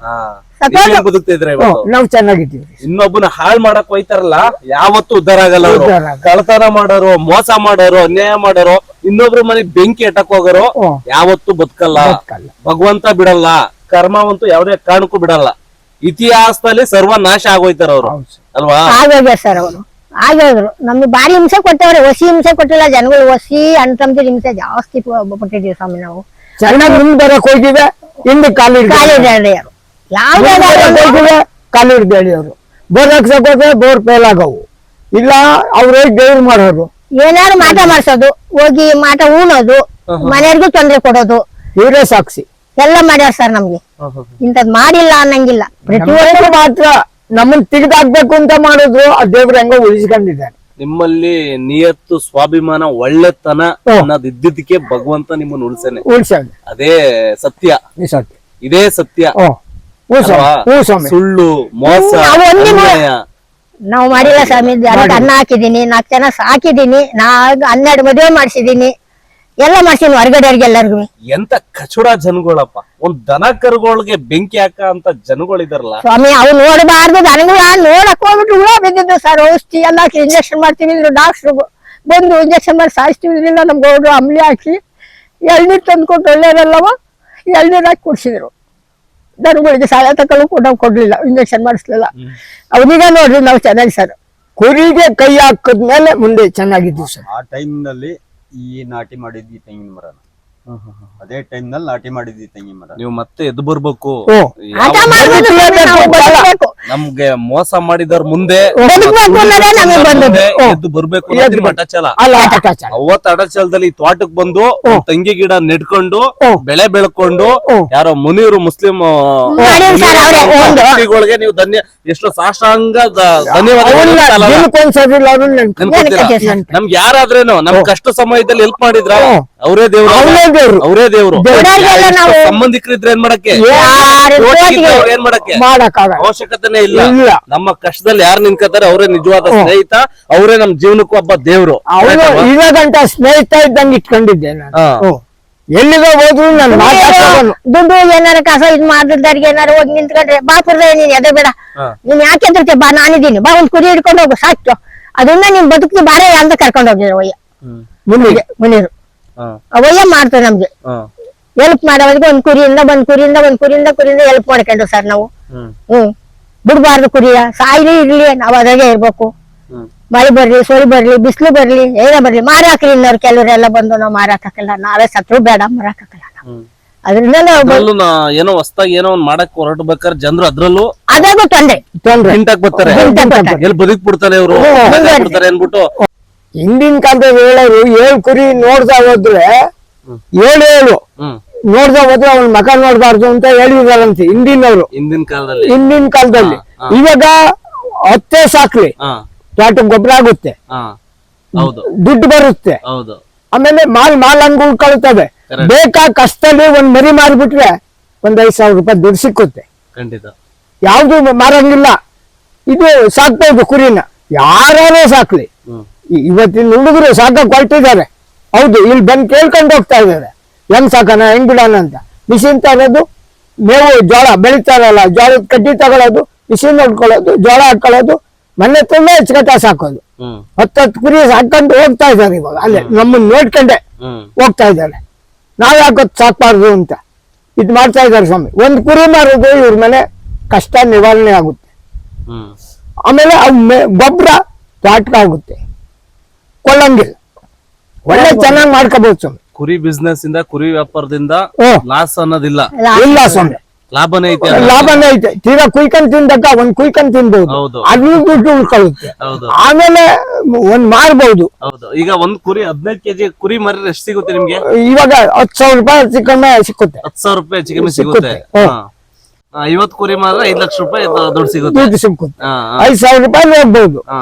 ಸತ್ತೋದ್ರು. ಬದುಕ್ತಾ ಇದ್ರೆ ಇವತ್ತು? ನಾವು ಚೆನ್ನಾಗಿದ್ದೀವಿ ಇನ್ನೊಬ್ಬನ ಹಾಳ್ ಮಾಡಕ್ ಹೋಯ್ತಾರಲ್ಲ ಯಾವತ್ತೂ ಉದ್ಧಾರ ಆಗಲ್ಲ ಅವರು. ಉದ್ಧಾರ ಆಗಲ್ಲ. ಕಳ್ತನ ಮಾಡೋರು ಮೋಸ ಮಾಡೋರು ಅನ್ಯಾಯ ಮಾಡೋರು ಇನ್ನೊಬ್ರ ಮನೆಗ್ ಬೆಂಕಿ ಅಟಕ್ ಹೋಗೋರು. ಯಾವತ್ತೂ ಬದುಕಲ್ಲ. ಬದುಕಲ್ಲ. ಭಗವಂತ ಬಿಡಲ್ಲ. ಕರ್ಮವಂತೂ ಯಾವುದೇ ಕಾರಣಕ್ಕೂ ಬಿಡಲ್ಲ. ಇತಿಹಾಸದಲ್ಲಿ ಸರ್ವನಾಶ ಆಗೋಯ್ತಾರ ಅವರು. ಹೌದು. ಅಲ್ವಾ? ಆಗೋಗ್ಯಾರ ಸರ್ ಅವರು. ಆಗೋದ್ರು ನಮ್ಗೆ ಭಾರಿ ಹಿಂಸೆ ಕೊಟ್ಟವ್ರೆ. ಹೊಸಿ ಹಿಂಸೆ ಕೊಟ್ಟಿಲ್ಲ. ಜನಗಳು ಹೊಸಿ ಅಣ್ಣ ತಮ್ಮದಿರ ಹಿಂಸೆ ಜಾಸ್ತಿ ಕೊಟ್ಟಿದ್ದೀವಿ ಸ್ವಾಮಿ ನಾವು. ಚೆನ್ನಾಗಿ ಮುಂದ್ ಬರಕ್ ಹೋಗಿವೆ ಹಿಂದೆ ಕಾಲು ಕಾಲಿ ಯಾರು ಯಾವ್ದೇ ಬೋರ್ ಹಾಕ್ಸಕ್ ಹೋದ್ರೆ ಬೋರ್ ಫೇಲ್ ಆಗವು ಇಲ್ಲ ಅವ್ರು ದೇವ್ರು ಮಾಡೋರು. ಏನಾದ್ರು ಮಾಟ ಮಾಡ್ಸೋದು ಹೋಗಿ ಮಾಟ ಉಣೋದು ಮನೆಯವ್ರಿಗೂ ತೊಂದ್ರೆ ಕೊಡೋದು. ಇವರೇ ಸಾಕ್ಷಿ. ಎಲ್ಲ ಮಾಡ್ಯಾರ ಸರ್ ನಮ್ಗೆ. ಇಂಥದ್ ಮಾಡಿಲ್ಲ ಅನ್ನಂಗಿಲ್ಲ. ಪ್ರತಿಯೊಂದು ಮಾತ್ರ ನಮ್ಮನ್ ತೆಗೆದಾಕ್ಬೇಕು ಅಂತ ಮಾಡಿದ್ರು ಆ ದೇವ್ರ ಹೆಂಗೋ ಉಳಿಸಿಕೊಂಡಿದ್ದಾರೆ. ನಿಮ್ಮಲ್ಲಿ ನಿಯತ್ತು ಸ್ವಾಭಿಮಾನ ಒಳ್ಳೆತನ. ಅನ್ನೋದು ಇದ್ದಿದ್ದಕ್ಕೆ ಭಗವಂತ ನಿಮ್ಮನ್ನ ಉಳಿಸೇನೆ. ಉಳ್ಸೋದು ಅದೇ ಸತ್ಯ. ಇದೇ ಸತ್ಯ. ಓ ಹ್ಞೂ ಸ್ವಾಮಿ. ಹ್ಞೂ ಸ್ವಾಮಿ. ಸುಳ್ಳು ಮೋಸ ಅನ್ಯಾಯ. ನಾವು ಮಾಡಿಲ್ಲ ಸ್ವಾಮಿ ಅದಕ್ಕೆ ಅನ್ನ ಹಾಕಿದೀನಿ ನಾಲ್ಕು ಜನ ಸಾಕಿದೀನಿ ನಾ ಹನ್ನೆರಡು ಮದುವೆ ಮಾಡಿಸಿದೀನಿ ಎಲ್ಲ ಹೊರಗಡೆ ಹೊರಗಡೆಯವ್ರಿಗೆ ಎಲ್ಲರಿಗೂ. ಎಂತ ಕಚುಡ ಜನಗಳಪ್ಪ. ಒಂದ್ ದನ ಕರುಗಳಿಗೆ ಬೆಂಕಿ ಹಾಕ ಅಂತ ಜನಗಳಿದಾರಲ್ಲ. ಸ್ವಾಮಿ ಅವು ನೋಡಬಾರ್ದು ನನಗೂ ನೋಡಕ್ ಹೋಗ್ಬಿಟ್ಟು ಹುಳ ಬಿದ್ದಿದ್ದು ಸರ್. ಔಷಧಿ ಎಲ್ಲ ಹಾಕಿ ಇಂಜೆಕ್ಷನ್ ಮಾಡ್ತೀವಿ ಡಾಕ್ಟ್ರು ಬಂದು ಇಂಜೆಕ್ಷನ್ ಮಾಡಿ ಸಾಯಿಸ್ತೀವಿ ನಮ್ಗೆ ಅವರು ಅಂಬ್ಲಿ ಹಾಕಿ ಎಳ್ನೀರು ತಂದ್ಕೊಟ್ಟು ಒಳ್ಳೇದಲ್ಲವ ಎಳ್ನೀರು ಹಾಕಿ ಕುಡ್ಸಿದ್ರು. ದನಗಳಿಗೆ ಸಾಲ ತಕೊಳ್ಳು ಕೂಡ ನಾವು ಕೊಡ್ಲಿಲ್ಲ ಇಂಜೆಕ್ಷನ್ ಮಾಡಿಸ್ಲಿಲ್ಲ. ಅವನಿಗ ನೋಡ್ರಿ ನಾವು ಚೆನ್ನಾಗಿ ಸರ್. ಕುರಿಗೆ ಕೈ ಹಾಕಿದ್ಮೇಲೆ ಮುಂದೆ ಚೆನ್ನಾಗಿದ್ದೀವಿ ಸರ್. ಆ ಟೈಮ್ನಲ್ಲಿ ಈ ನಾಟಿ ಮಾಡಿದ್ವಿ ತೆಂಗಿನ ಮರನ. ಅದೇ ಟೈಮ್ನಲ್ಲಿ ನಾಟಿ ಮಾಡಿದ್ವಿ ತಂಗಿ ಮರ. ನೀವು ಮತ್ತೆ ಎದ್ದು ಬರ್ಬೇಕು. ನಾವು ಬದುಕ್ಬೇಕು. ನಮ್ಗೆ ಮೋಸ ಮಾಡಿದವ್ರ ಮುಂದೆ ಬದುಕ್ಬೇಕು ಅನ್ನೋದೇ ನಮಗೆ ಬಂದದ್ದು? ಮುಂದೆ ಎದ್ದು ಬರ್ಬೇಕು ಅನ್ನೋದು ನಿಮ್ಮ ಅಟಚಲ ಅಲ್ಲ ಅಟಚಲದಲ್ಲಿ ಅವತ್ ಅಡಚಲದಲ್ಲಿ ತೋಟಕ್ ಬಂದು ಒಂದ್ ತಂಗಿ ಗಿಡ ನೆಡ್ಕೊಂಡು ಹ್ಮ್. ಬೆಳೆ ಬೆಳ್ಕೊಂಡು ಹ್ಮ್. ಯಾರೋ ಮುನಿಯರು ಮುಸ್ಲಿಂ ಮಾಡಿದ್ರು ಸರ್ ಅವ್ರೇ, ಒಂದು. ವ್ಯಕ್ತಿಗಳಿಗೆ ನೀವು ಧನ್ಯ ಎಷ್ಟು ಸಾಷ್ಟಾಂಗ ದ- ಧನ್ಯವಾದ ಅವನ್ನ ದಿನಕ್ಕೊಂದ್ಸರಿ ಇಲ್ಲ ಅವ್ರನ್ನ ನೆನ್ಕೊ- ನೆನ್ಕೊತೀರಾ? ನಮ್ಗೆ ಯಾರಾದ್ರೇನು ನಮ್ ಕಷ್ಟ ಸಮಯದಲ್ಲಿ ಹೆಲ್ಪ್ ಮಾಡಿದ್ರ ಹ್ಮ್. ಅವರೇ ದೇವ್ರು ಅವರೇ ದೇವ್ರು. ಅವರೇ ದೇವ್ರು. ದೇವ್ರಿಗೆಲ್ಲ ನಾವು- ಸಂಬಂಧಿಕರಿದ್ರೆ ಏನ್ ಮಾಡಕ್ಕೆ? ಯಾರು ಏನ್ ಮಾಡಕ್ಕೆ? ಮಾಡಕ್ಕಾಗಲ್ಲ. ಅವಶ್ಯಕತೆನೇ ಇಲ್ಲ. ಇಲ್ಲ. ನಮ್ಮ ಕಷ್ಟದಲ್ಲಿ ಯಾರು ನಿಂತ್ಕೋತಾರೆ ಅವರೇ ನಿಜವಾದ ಸ್ನೇಹಿತ ಅವರೇ ನಮ್ ಜೀವನಕ್ಕೂ ಒಬ್ಬ ದೇವ್ರು. ಅವನು ಇರೋ ಗಂಟ ಸ್ನೇಹಿತ ಇದ್ದಂಗೆ ಇಟ್ಕೊಂಡಿದ್ದೆ ನಾನು. ಹಾ. ಹ್ಮ್. ಎಲ್ಲಿಗೋ ಹೋದ್ರು ನಾನು ದುಡ್ಡು ಏನಾರ ಕಸ ಇದ್ ಮಾಡಿದ್ದವ್ರಿಗೆ ಏನಾರ ಹೋಗಿ ನಿಂತ್ಕೊಂಡ್ರೆ ಬಾ ಪುರ್ರೆ ನೀನ್ ಎದೆ ಬೇಡ ನೀನ್ ಯಾಕೆ ಎದ್ರತೆ ಬಾ ನಾನಿದ್ದೀನಿ. ಬಾ ಒಂದ್ ಕುರಿ ಹಿಡ್ಕೊಂಡು ಹೋಗು ಸಾಕು. ಅದನ್ನ ನೀನ್ ಬದುಕಿ ಬಾರೇ ಅಂತ ಕರ್ಕೊಂಡು ಹೋಗಿದ್ರು ಅಯ್ಯ ಮುನಿಗೆ ಮುನಿರು. ಅವಯ್ಯ ಮಾಡ್ತಾರೆ ನಮ್ಗೆ. ಹೆಲ್ಪ್ ಮಾಡೋವರೆಗೆ ಒಂದ್ ಕುರಿಯಿಂದ ಒಂದ್ ಕುರಿಯಿಂದ ಒಂದ್ ಕುರಿಯಿಂದ ಕುರಿಯಿಂದ ಹೆಲ್ಪ್ ಮಾಡ್ಕೊಂಡ್ರು ಸರ್ ನಾವು. ಹ್ಮ್. ಬಿಡ್ಬಾರ್ದು ಕುರಿಯ ಸಾಯ್ಲಿ ಇರ್ಲಿ ನಾವ್ ಅದ್ರಾಗೆ ಇರ್ಬೇಕು. ಮಳೆ ಬರ್ಲಿ ಸೊಳಿ ಬರ್ಲಿ ಬಿಸಿಲು ಬರ್ಲಿ ಏನೇ ಬರ್ಲಿ ಮಾರಾಕ್ರಿ ಇನ್ನವ್ರು ಕೆಲವರೆಲ್ಲ ಬಂದು ನಾವು ಮಾರಾಕಲ್ಲ ನಾವೇ ಸತ್ರು ಬೇಡ ಮಾರಾಕಲ್ಲ ಅದ್ರಿಂದ ಏನೋ ಹೊಸ್ದಾಗಿ ಏನೋ ಒಂದ್ ಮಾಡಕ್ ಹೊರಟ್ಬೇಕಾದ್ರೆ ಜನರು ಅದ್ರಲ್ಲೂ ತೊಂದ್ರೆ ಬರ್ತಾರೆ. ಎಲ್ಲಿ ಬದುಕ್ ಬಿಡ್ತಾರೆ ಇವರು? ಬಿಡ್ತಾರೆ ಅನ್ಬಿಟ್ಟು ಹಿಂದಿನ ಕಾಲದ ಹೇಳೋರು ಏಳು ಕುರಿ ನೋಡ್ತಾ ಹೋದ್ರೆ ಏಳು ಏಳು. ನೋಡ್ದಾ ನೋಡ್ತಾ ಹೋದ್ರೆ ಅವ್ನ ಮಕ ನೋಡ್ಬಾರ್ದು ಅಂತ ಹೇಳಿದಾರಂತೆ ಹಿಂದಿನವ್ರು. ಹಿಂದಿನ ಕಾಲದಲ್ಲಿ. ಹಿಂದಿನ ಕಾಲದಲ್ಲಿ. ಇವಾಗ ಹತ್ತೆ ಸಾಕ್ಲಿ. ತೋಟಕ್ಕೆ ಗೊಬ್ಬರ ಆಗುತ್ತೆ? ದುಡ್ಡು ಬರುತ್ತೆ. ಆಮೇಲೆ ಮಾಲ್ ಮಾಲ್ ಹಂಗ್ ಉಳ್ಕೊಳ್ತವೆ ಬೇಕಾ ಕಷ್ಟದಲ್ಲಿ ಒಂದ್ ಮರಿ ಮಾರಿಬಿಟ್ರೆ ಒಂದ್ ಐದ್ ಸಾವಿರ ರೂಪಾಯಿ ದುಡ್ಡು ಸಿಕ್ಕುತ್ತೆ. ಖಂಡಿತ. ಯಾವ್ದು ಮಾರಂಗಿಲ್ಲ. ಇದು ಸಾಕ್ಬೋದು ಕುರಿನ. ಯಾರೇ ಸಾಕ್ಲಿ. ಇವತ್ತಿನ ಹುಡುಗರು ಸಾಕ ಕೊಟ್ಟಿದ್ದಾರೆ ಹೌದು ಇಲ್ಲಿ ಬಂದು ಕೇಳ್ಕೊಂಡು ಹೋಗ್ತಾ ಇದ್ದಾರೆ. ಹೆಂಗ್ ಸಾಕಣ ಹೆಂಗ್ ಬಿಡೋಣ ಅಂತ. ಮಿಷಿನ್ ತರೋದು ಮೇವು ಜೋಳ ಬೆಳಿತಾರಲ್ಲ ಜೋಳದ ಕಡ್ಡಿ ತಗೊಳ್ಳೋದು ಮಿಷಿನ್ ನೋಡ್ಕೊಳ್ಳೋದು ಜೋಳ ಹಾಕೊಳ್ಳೋದು ಮನೆ ತುಂಬ ಹೆಚ್ಚುಕಟ್ಟ ಸಾಕೋದು. ಹತ್ತತ್ತು ಕುರಿ ಸಾಕೊಂಡು ಹೋಗ್ತಾ ಇದ್ದಾರೆ ಇವಾಗ. ಅಲ್ಲೇ ನಮ್ಮನ್ನ ನೋಡ್ಕೊಂಡೆ ಹೋಗ್ತಾ ಇದ್ದಾರೆ. ನಾವ್ ಯಾಕೊತ್ ಸಾಕ್ಬಾರ್ದು ಅಂತ. ಇದು ಮಾಡ್ತಾ ಇದ್ದಾರೆ ಸ್ವಾಮಿ. ಒಂದ್ ಕುರಿ ಮಾರೋದು ಇವ್ರ ಮನೆ ಕಷ್ಟ ನಿವಾರಣೆ ಆಗುತ್ತೆ. ಆಮೇಲೆ ಅವ್ ಗೊಬ್ಬರ ತ್ವಾಟಕ ಆಗುತ್ತೆ ಕೊಳ್ಳಂಗಿಲ್ಲ ಒಳ್ಳೆ ಚೆನ್ನಾಗಿ ಮಾಡ್ಕೋಬಹುದು ಸ್ವಾಮಿ. ಕುರಿ ಬಿಸ್ನೆಸ್ ಇಂದ ಕುರಿ ವ್ಯಾಪಾರದಿಂದ ಹ್ಮ್. ಲಾಸ್ ಅನ್ನೋದಿಲ್ಲ. ಇಲ್ಲ ಸ್ವಾಮಿ. ಲಾಭನೇ ಐತೆ ಅಲ್ಲ? ಲಾಭನೇ ಐತೆ. ತೀರಾ ಕುಯ್ಕೊಂಡ್ ತಿಂದಾಗ ಒಂದ್ ಕುಯ್ಕೊಂಡ್ ತಿನ್ಬಹುದು ಹೌದು. ಅದ್ರೂ ದುಡ್ಡು ಉಳ್ಕೊಳ್ಳುತ್ತೆ. ಹೌದು. ಆಮೇಲೆ ಒಂದ್ ಮಾರ್ಬಹುದು ಹೌದು. ಈಗ ಒಂದ್ ಕುರಿ ಹದಿನೈದು ಕೆಜಿ ಕುರಿ ಮರಿ ಎಷ್ಟು ಸಿಗುತ್ತೆ ನಿಮ್ಗೆ? ಇವಾಗ ಹತ್ತು ಸಾವಿರ ರೂಪಾಯಿ ಚಿಕ್ಕಮ್ಮೆ ಸಿಕ್ಕುತ್ತೆ. ಹತ್ತು ಸಾವಿರ ರೂಪಾಯಿ ಹೆಚ್ಚು ಕಮ್ಮಿ ಸಿಗುತ್ತೆ. ಹ್ಮ್. ಹಾ. ಐವತ್ತು ಕುರಿ ಮಾತ್ರ ಐದ್ ಲಕ್ಷ ರೂಪಾಯಿ ದುಡ್ಡು ಸಿಗುತ್ತೆ. ದುಡ್ಡು ಸಿಕ್ಕುತ್ತೆ. ಹಾ, ಹಾ, ಐದ್ ಸಾವಿರ ರೂಪಾಯಿ ನೋಡ್ಬಹುದು ಹಾ,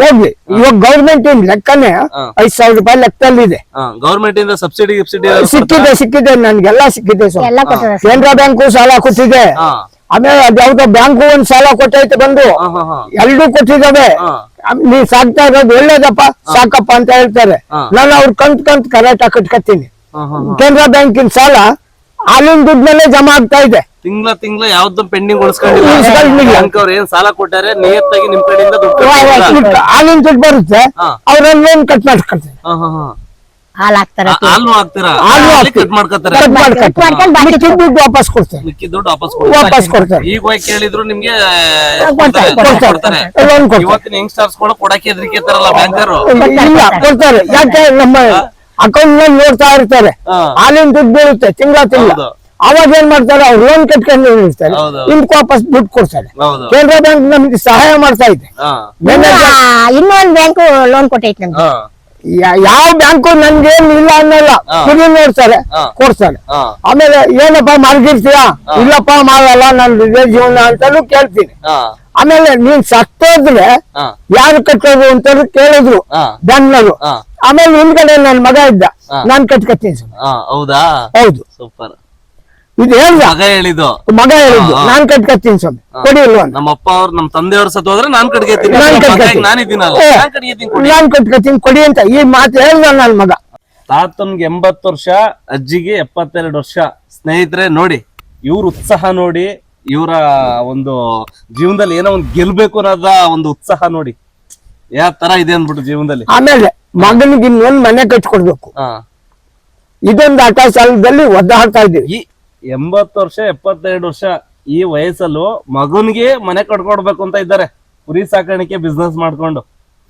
ಹೋಗ್ಲಿ ಇವಾಗ ಗೌರ್ಮೆಂಟ್ ಏನ್ ಲೆಕ್ಕನೇ. ಐದ್ ಸಾವಿರ ರೂಪಾಯಿ ಲೆಕ್ಕದಲ್ಲಿ ಇದೆ. ಗೌರ್ಮೆಂಟ್ ಇಂದ ಸಬ್ಸಿಡಿ ಸಬ್ಸಿಡಿ ಸಿಕ್ಕಿದೆ ಸಿಕ್ಕಿದೆ ನನ್ಗೆಲ್ಲ ಸಿಕ್ಕಿದೆ ಸರ್. ಎಲ್ಲ ಕೊಟ್ಟರೆ ಕೇಂದ್ರ ಬ್ಯಾಂಕು ಸಾಲ ಕೊಟ್ಟಿದೆ. ಆಮೇಲೆ ಅದ್ಯಾವ್ದೋ ಬ್ಯಾಂಕು ಒಂದ್ ಸಾಲ ಕೊಟ್ಟೈತೆ ಬಂದು. ಎಲ್ರು ಕೊಟ್ಟಿದ್ದಾವೆ ಹಾ. ನೀ ಸಾಕ್ತಾ ಇರೋದು ಒಳ್ಳೇದಪ್ಪ. ಸಾಕಪ್ಪ ಅಂತ ಹೇಳ್ತಾರೆ. ನಾನು ಅವ್ರ ಕಂತ್ ಕಂತ್ ಕರೆಕ್ಟ್ ಆಗಿ ಕಟ್ಕತ್ತೀನಿ ಕೇಂದ್ರ ಕೆನರಾ ಬ್ಯಾಂಕಿನ ಸಾಲ ಹಾಲಿನ ಮೇಲೆ ಜಮಾ ಆಗ್ತಾ ಇದೆ. ತಿಂಗಳ ತಿಂಗಳ ಯಾವ್ದು ಪೆಂಡಿಂಗ್ ಉಳಿಸ್ಕೊಂಡಿಲ್ಲ. ಉಳ್ಸ್ಕೊಂಡಿಲ್ಲ. ಬ್ಯಾಂಕ್ ಅವ್ರು ಏನ್ ಸಾಲ ಕೊಟ್ಟಾರೆ ನಿಯತ್ತಾಗಿ ನಿಮ್ ಕಡೆಯಿಂದ ದುಡ್ಡು ಹಾಲಿನ ದುಡ್ಡು ಬರುತ್ತೆ ಹಾ. ಕಟ್ ಮಾಡ್ಕೊಳ್ತಾರೆ? ಹಾ ಹಾ ಹಾ. ಹಾಲ್ ಹಾಕ್ತಾರ ಆ- ಹಾಲ್ನು ಹಾಕ್ತೀರಾ? ಹಾಲು ಹಾಲಿ ಹಾಕ್ತೀವಿ. ಕಟ್ ಮಾಡ್ಕೊತಾರೆ. ಕಟ್ ಮಾಡ್ಕೊಳ್ತಾರೆ. ಮಾಡ್ಕೊಂಡು ಬಾಕಿ ಮಿಕ್ಕಿದ ದುಡ್ಡು ವಾಪಸ್ ಕೊಡ್ತಾರೆ ದುಡ್ಡು ವಾಪಸ್ ವಾಪಸ್ ಕೊಡ್ತಾರೆ. ಈಗ ಹೋಗಿ ಕೇಳಿದ್ರು ನಿಮ್ಗೆ ಕೊಡ್ತಾರೆ, ಕೊಡ್ತಾರೆ, ಕೊಡ್ತಾರೆ. ಕೊಡ್ತಾರೆ. ಕೊಡ್ತಾರೆ. ಇವತ್ತಿನ ಯಂಗ್ಸ್ಟರ್ಸ್ ಕೂಡ ಕೊಡಕ್ಕೆ ಹೆದರಿಕೆ ತಾರಲ್ಲ ಬ್ಯಾಂಕರು? ಇಲ್ಲ ಕೊಡ್ತಾರೆ. ಯಾಕೆ? ನಮ್ಮ ಅಕೌಂಟ್ನಲ್ಲಿ ನೋಡ್ತಾ ಇರ್ತಾರೆ. ಹಾ. ಹಾಲಿನ ದುಡ್ಡು ಬೀಳುತ್ತೆ ತಿಂಗಳ ತಿಂಗಳ. ಹೌದು. ಅವಾಗ ಏನ್ ಮಾಡ್ತಾರೆ ಅವ್ರು ಲೋನ್ ಕಟ್ಕೊಂಡು ನಿಲ್ತಾರೆ. ಇಂಕ್ ವಾಪಸ್ ದುಡ್ಡು ಕೊಡ್ತಾರೆ. ಕೆನರಾ ಕೇಂದ್ರ ಬ್ಯಾಂಕ್ ನಮ್ಗೆ ಸಹಾಯ ಮಾಡ್ತಾ ಇದೆ. ಇನ್ನೊಂದು ಇನ್ನೊಂದ್ ಬ್ಯಾಂಕ್ ಲೋನ್ ಕೊಟ್ಟೈತೆ ನಮ್ಗೆ. ಯಾವ ಬ್ಯಾಂಕು ನನ್ಗೇನ್ ಇಲ್ಲ ಅನ್ನಲ್ಲ. ಕುರಿ ಕುಡಿ ನೋಡ್ತಾರೆ. ಕೊಡ್ತಾರೆ. ಆಮೇಲೆ ಏನಪ್ಪ ಮಲಗಿರ್ತೀಯಾ? ಇಲ್ಲಪ್ಪ ಮಾಡಲ್ಲ ನನ್ ಇದೇ ಜೀವನ ಅಂತಾನು ಕೇಳ್ತೀನಿ. ಆಮೇಲೆ ನೀನ್ ಸತ್ತೋದ್ರೆ ಯಾರು ಕಟ್ಟೋದು ಅಂತ ಕೇಳಿದ್ರು ಬ್ಯಾಂಕ್ನವರು. ಆಮೇಲೆ ಹಿಂದ್ಗಡೆ ನನ್ ಮಗ ಇದ್ದ. ನಾನ್ ಕಟ್ಕತ್ತೀನಿ. ಹೌದಾ? ಹೌದು. ಸೂಪರ್. ಇದು ಹೇಳ್ದ. ಮಗ ಹೇಳಿದ್ದು. ಮಗ ಹೇಳಿದ್ದು. ನಾನ್ ಕಟ್ಕತ್ತೀನಿ ಸ್ವಾಮಿ. ಕೊಡಿ ಇಲ್ವಾ ನಮ್ಮ ಅಪ್ಪ ಅವ್ರು ನಮ್ಮ ತಂದೆಯವ್ರ ಸತ್ ಹೋದ್ರೆ ನಾನ್ ಕಟ್ಕೊತೀನಿ. ನಾನಿದ್ದೀನಲ್ಲ ನಾನ್ ಕೊಡಿ. ನಾನ್ ಕಟ್ಕತ್ತೀನಿ ಕೊಡಿ ಅಂತ ಈ ಮಾತು ಹೇಳ್ದ ನನ್ ಮಗ. ತಾತನ್ಗೆ ಎಂಬತ್ತು ವರ್ಷ ಅಜ್ಜಿಗೆ ಎಪ್ಪತ್ತೆರಡು ವರ್ಷ. ಸ್ನೇಹಿತರೆ ನೋಡಿ ಇವ್ರ ಉತ್ಸಾಹ ನೋಡಿ ಇವರ ಒಂದು ಜೀವನದಲ್ಲಿ ಏನೋ ಒಂದು ಗೆಲ್ಬೇಕು ಅನ್ನೋದ ಒಂದು ಉತ್ಸಾಹ ನೋಡಿ. ಯಾವ ತರ ಇದೆ ಅಂದ್ಬಿಟ್ಟು ಜೀವನದಲ್ಲಿ. ಆಮೇಲೆ ಮಗನಿಗೆ ಇನ್ನೊಂದು ಮನೆ ಕಟ್ಕೊಡ್ಬೇಕು. ಹಾ. ಇದೊಂದು ಆಟ ಸಾಲದಲ್ಲಿ ಒದ್ದಾಡ್ತಾ ಇದ್ದೀವಿ. ಈ ಎಂಬತ್ತು ವರ್ಷ ಎಪ್ಪತ್ತೆರಡು ವರ್ಷ ಈ ವಯಸ್ಸಲ್ಲೂ ಮಗನ್ಗೆ ಮನೆ ಕಟ್ಕೊಡ್ಬೇಕು ಅಂತ ಇದ್ದಾರೆ. ಕುರಿ ಸಾಕಾಣಿಕೆ ಬಿಸ್ನೆಸ್ ಮಾಡ್ಕೊಂಡು.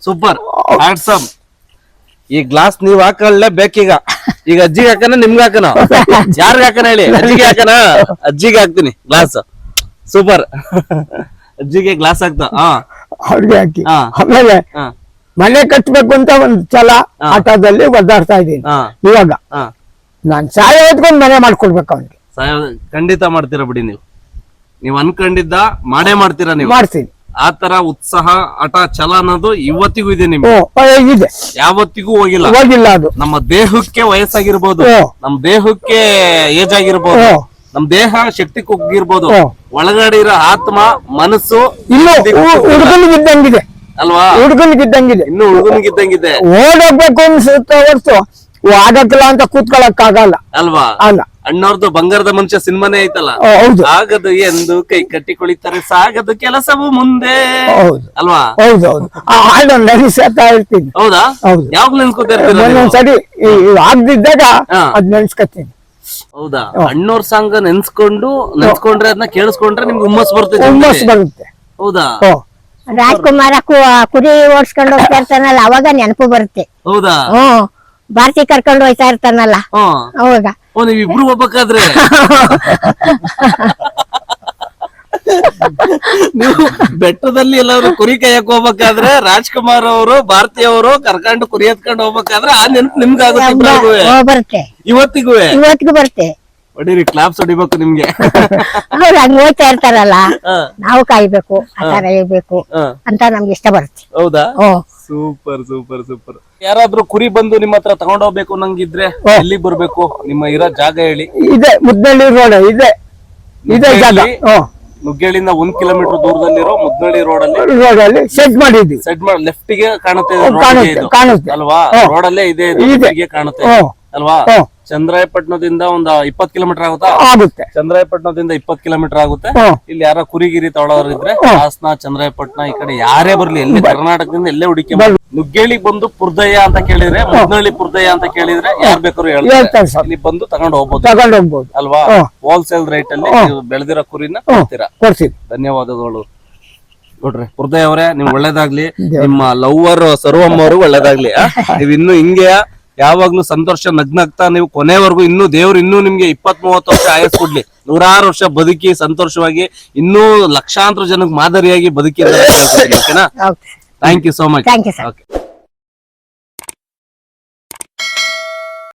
ಸೂಪರ್ ಹ್ಯಾಟ್ಸಮ್ ಈ ಗ್ಲಾಸ್ ನೀವ್ ಹಾಕೊಳ್ಳೇ ಬೇಕೀಗ. ಈಗ ಅಜ್ಜಿಗೆ ಹಾಕನ ನಿಮ್ಗೆ ಹಾಕನ? ಯಾರಿಗೆ ಹಾಕನ ಹೇಳಿ? ಅಜ್ಜಿಗೆ ಹಾಕನ? ಅಜ್ಜಿಗೆ ಹಾಕ್ತೀನಿ ಗ್ಲಾಸ್ ಸೂಪರ್ ಅಜ್ಜಿಗೆ ಗ್ಲಾಸ್ ಹಾಕ್ತಾ ಹಾ. ಅವ್ರಿಗೆ ಹಾಕಿ. ಆಮೇಲೆ ಮನೆ ಕಟ್ಬೇಕು ಅಂತ ಒಂದ್ ಸಲ ಆಟೋದಲ್ಲಿ ಒದ್ದಾಡ್ತಾ ಇದ್ದೀನಿ. ಇವಾಗ ನಾನ್ ಸಾಯ ಹೊತ್ಕೊಂಡ್ ಮನೆ ಮಾಡ್ಕೊಡ್ಬೇಕು ಅವ್ನಿಗೆ. ಖಂಡಿತ ಮಾಡ್ತೀರಾ ಬಿಡಿ ನೀವು. ನೀವು ಅನ್ಕೊಂಡಿದ್ದ ಮಾಡೇ ಮಾಡ್ತೀರಾ ನೀವು. ಮಾಡ್ತೀನಿ. ಆ ತರ ಉತ್ಸಾಹ ಹಠ ಛಲ ಅನ್ನೋದು ಇವತ್ತಿಗೂ ಇದೆ ನಿಮ್ಗೆ. ಇದೆ. ಯಾವತ್ತಿಗೂ ಹೋಗಿಲ್ಲ. ಹೋಗಿಲ್ಲ ಅದು. ನಮ್ಮ ದೇಹಕ್ಕೆ ವಯಸ್ಸಾಗಿರ್ಬೋದು. ನಮ್ ದೇಹಕ್ಕೆ ಏಜ್ ಆಗಿರ್ಬೋದು. ನಮ್ ದೇಹ ಶಕ್ತಿ ಕುಗ್ಗಿರ್ಬೋದು. ಒಳಗಡೆ ಇರೋ ಆತ್ಮ ಮನಸ್ಸು ಇನ್ನು ಹುಡುಗನಿಗಿದ್ದಂಗಿದೆ. ಅಲ್ವಾ? ಹುಡುಗನಿಗಿದ್ದಂಗಿದೆ. ಇನ್ನು ಹುಡುಗನಿಗಿದ್ದಂಗಿದೆ. ಓಡಬೇಕು ಅನ್ಸುತ್ತೆ ಹೊರ್ತು. ಆಗಕ್ಕಿಲ್ಲ ಅಂತ ಕೂತ್ಕೊಳಕ್ ಆಗಲ್ಲ ಅಲ್ವಾ? ಅಲ್ಲ. ಅಣ್ಣವ್ರದ್ದು ಬಂಗಾರದ ಮನುಷ್ಯ ಸಿನಿಮಾನೇ ಐತಲ್ಲ? ಹೌದು. ಆಗದು ಎಂದು ಕೈ ಕಟ್ಟಿ ಕುಳಿತಾರೆ ಸಾಗದು ಕೆಲಸವು ಮುಂದೆ. ಹೌದು. ಅಲ್ವಾ? ಹೌದು ಹೌದು. ಆ ಹಾಡು ನೆನೆಸ್ತಾ ಇರ್ತೀನಿ. ಹೌದಾ? ಹೌದು. ಯಾವಾಗ್ಲೂ ನೆನ್ಸ್ಕೊತಾ ಆಗ್ದಿದ್ದಾಗ ಹಾ. ಅದ್ ನೆನ್ಸ್ಕತ್ತೀನಿ ಹೌದಾ? ಅಣ್ಣವ್ರ ಸಾಂಗ್ ನೆನ್ಸ್ಕೊಂಡು ನೆನ್ಸ್ಕೊಂಡ್ರೆ ಅದನ್ನ ಕೇಳಿಸ್ಕೊಂಡ್ರೆ ನಿಮ್ಗೆ ಹುಮ್ಮಸ್ ಬರ್ತೈತೆ ಹುಮ್ಮಸ್ ಬರುತ್ತೆ. ಹೌದಾ? ಓ ರಾಜ್ಕುಮಾರ ಕು- ಕುರಿ ಓಡಿಸ್ಕೊಂಡು ಹೋಗ್ತಾ ಇರ್ತಾನಲ್ಲ ಅವಾಗ ನೆನಪು ಬರುತ್ತೆ. ಹೌದಾ? ಹ್ಮ್. ಭಾರತಿ ಕರ್ಕೊಂಡು ಹೋಯ್ತಾ ಇರ್ತಾನಲ್ಲ. ಅವಾಗ. ಇಬ್ರು ಹೋಗ್ಬೇಕಾದ್ರೆ ನೀವು ಬೆಟ್ಟದಲ್ಲಿ ಎಲ್ಲಾರು ಕುರಿ ಕಾಯಕ್ ಹೋಗ್ಬೇಕಾದ್ರೆ ರಾಜ್ಕುಮಾರ್ ಅವರು ಭಾರತಿ ಅವರು ಕರ್ಕೊಂಡು ಕುರಿ ಎತ್ಕೊಂಡು ಹೋಗ್ಬೇಕಾದ್ರೆ ಆ ನೆನಪು ನಿಮ್ಗಾಗುತ್ತೆ ಇವತ್ತಿಗೂ. ಇವತ್ತಿಗೂ ಬರುತ್ತೆ. ಹೊಡೀರಿ ಕ್ಲಾಪ್ಸ್ ಹೊಡಿಬೇಕು ನಿಮ್ಗೆ. ಅವ್ರು ಹಂಗ್ ಹೋಯ್ತಾ ಇರ್ತಾರಲ್ಲ ನಾವು ಕಾಯ್ಬೇಕು ಆತರ ಇರ್ಬೇಕು ಅಂತ ನಮ್ಗೆ ಇಷ್ಟ ಬರುತ್ತೆ. ಹೌದಾ? Super super super. ಯಾರಾದ್ರೂ ಕುರಿ ಬಂದು ನಿಮ್ಮ ಹತ್ರ ತಗೊಂಡ್ ಹೋಗ್ಬೇಕು ನಂಗಿದ್ರೆ ಎಲ್ಲಿ ಬರ್ಬೇಕು? ನಿಮ್ಮ ಇರೋ ಜಾಗ ಹೇಳಿ. ಇದೆ ಮುದ್ದಳ್ಳಿ ರೋಡ್ ಇದೆ. ಇದೆ ಜಾಗ ನುಗ್ಗೇಳಿಂದ ಒಂದ್ ಕಿಲೋಮೀಟರ್ ದೂರದಲ್ಲಿರೋ ಮುದ್ದಳ್ಳಿ ರೋಡ್ ಅಲ್ಲಿ? ರೋಡ್ ಅಲ್ಲಿ ಸೆಟ್ ಮಾಡಿದ್ವಿ. ಸೆಟ್ ಮಾಡಿ ಲೆಫ್ಟ್ಗೆ ಕಾಣುತ್ತೆ ಹ್ಮ್, road ಗೆ ಕಾಣುತ್ತೆ, ಇದು. ಕಾಣುತ್ತೆ. ಅಲ್ವಾ. ರೋಡ್ ಅಲ್ಲೇ ಇದೆ ಇದು, ಇದೆ. left ಗೆ ಕಾಣುತ್ತೆ. ಅಲ್ವಾ. ಚಂದ್ರಾಯಪಟ್ಟಣದಿಂದ ಒಂದ್ ಇಪ್ಪತ್ ಕಿಲೋಮೀಟರ್ ಆಗುತ್ತಾ? ಆಗುತ್ತೆ. ಚಂದ್ರಾಯಪಟ್ಟಣದಿಂದ ಇಪ್ಪತ್ ಕಿಲೋಮೀಟರ್ ಆಗುತ್ತೆ. ಇಲ್ಲಿ ಯಾರ ಕುರಿಗಿರಿ ತಗೊಳ್ಳೋರು ಇದ್ರೆ ಹಾಸನ ಚಂದ್ರಾಯಪಟ್ಟಣ ಈ ಕಡೆ ಯಾರೇ ಬರ್ಲಿ ಎಲ್ಲಿ ಕರ್ನಾಟಕದಿಂದ ಎಲ್ಲೇ ಹುಡುಕಿ. ನುಗ್ಗೇಳಿ ಬಂದು ಪುರ್ದಯ್ಯ ಅಂತ ಕೇಳಿದ್ರೆ ಮುದ್ನಳ್ಳಿ ಪುರ್ದಯ್ಯ ಅಂತ ಕೇಳಿದ್ರೆ ಯಾರ್ ಬೇಕಾದ್ರು ಹೇಳ್ತಾರೆ. ಇಲ್ಲಿ ಬಂದು ತಗೊಂಡು ಹೋಗ್ಬೋದು. ತಗೊಂಡ್ ಹೋಗ್ಬೋದು. ಅಲ್ವಾ. ಹೋಲ್ಸೇಲ್ ರೇಟ್ ಅಲ್ಲಿ ನೀವು ಬೆಳೆದಿರೋ ಕುರಿನ. ಕೊಡ್ತೀರಾ? ಧನ್ಯವಾದಗಳು. ನೋಡ್ರಿ ಹೃದಯ ಅವರೇ ನಿಮ್ ಒಳ್ಳೇದಾಗ್ಲಿ. ನಿಮ್ಮ ಲವ್ವರ್ ಸರ್ವಮ್ಮ ಅವರು ಒಳ್ಳೇದಾಗ್ಲಿ? ನೀವ್ ಇನ್ನು ಹಿಂಗೆ ಯಾವಾಗ್ಲೂ ಸಂತೋಷ ನಗ್ನಗ್ತಾ ನೀವು ಕೊನೆವರೆಗೂ ಇನ್ನೂ ದೇವ್ರು ಇನ್ನೂ ನಿಮ್ಗೆ ಇಪ್ಪತ್ ಮೂವತ್ತು ವರ್ಷ ಆಯಸ್ ಕೊಡ್ಲಿ. ನೂರಾರು ವರ್ಷ ಬದುಕಿ ಸಂತೋಷವಾಗಿ ಇನ್ನೂ ಲಕ್ಷಾಂತರ ಜನಕ್ಕೆ ಮಾದರಿಯಾಗಿ ಬದುಕಿ thank you so much okay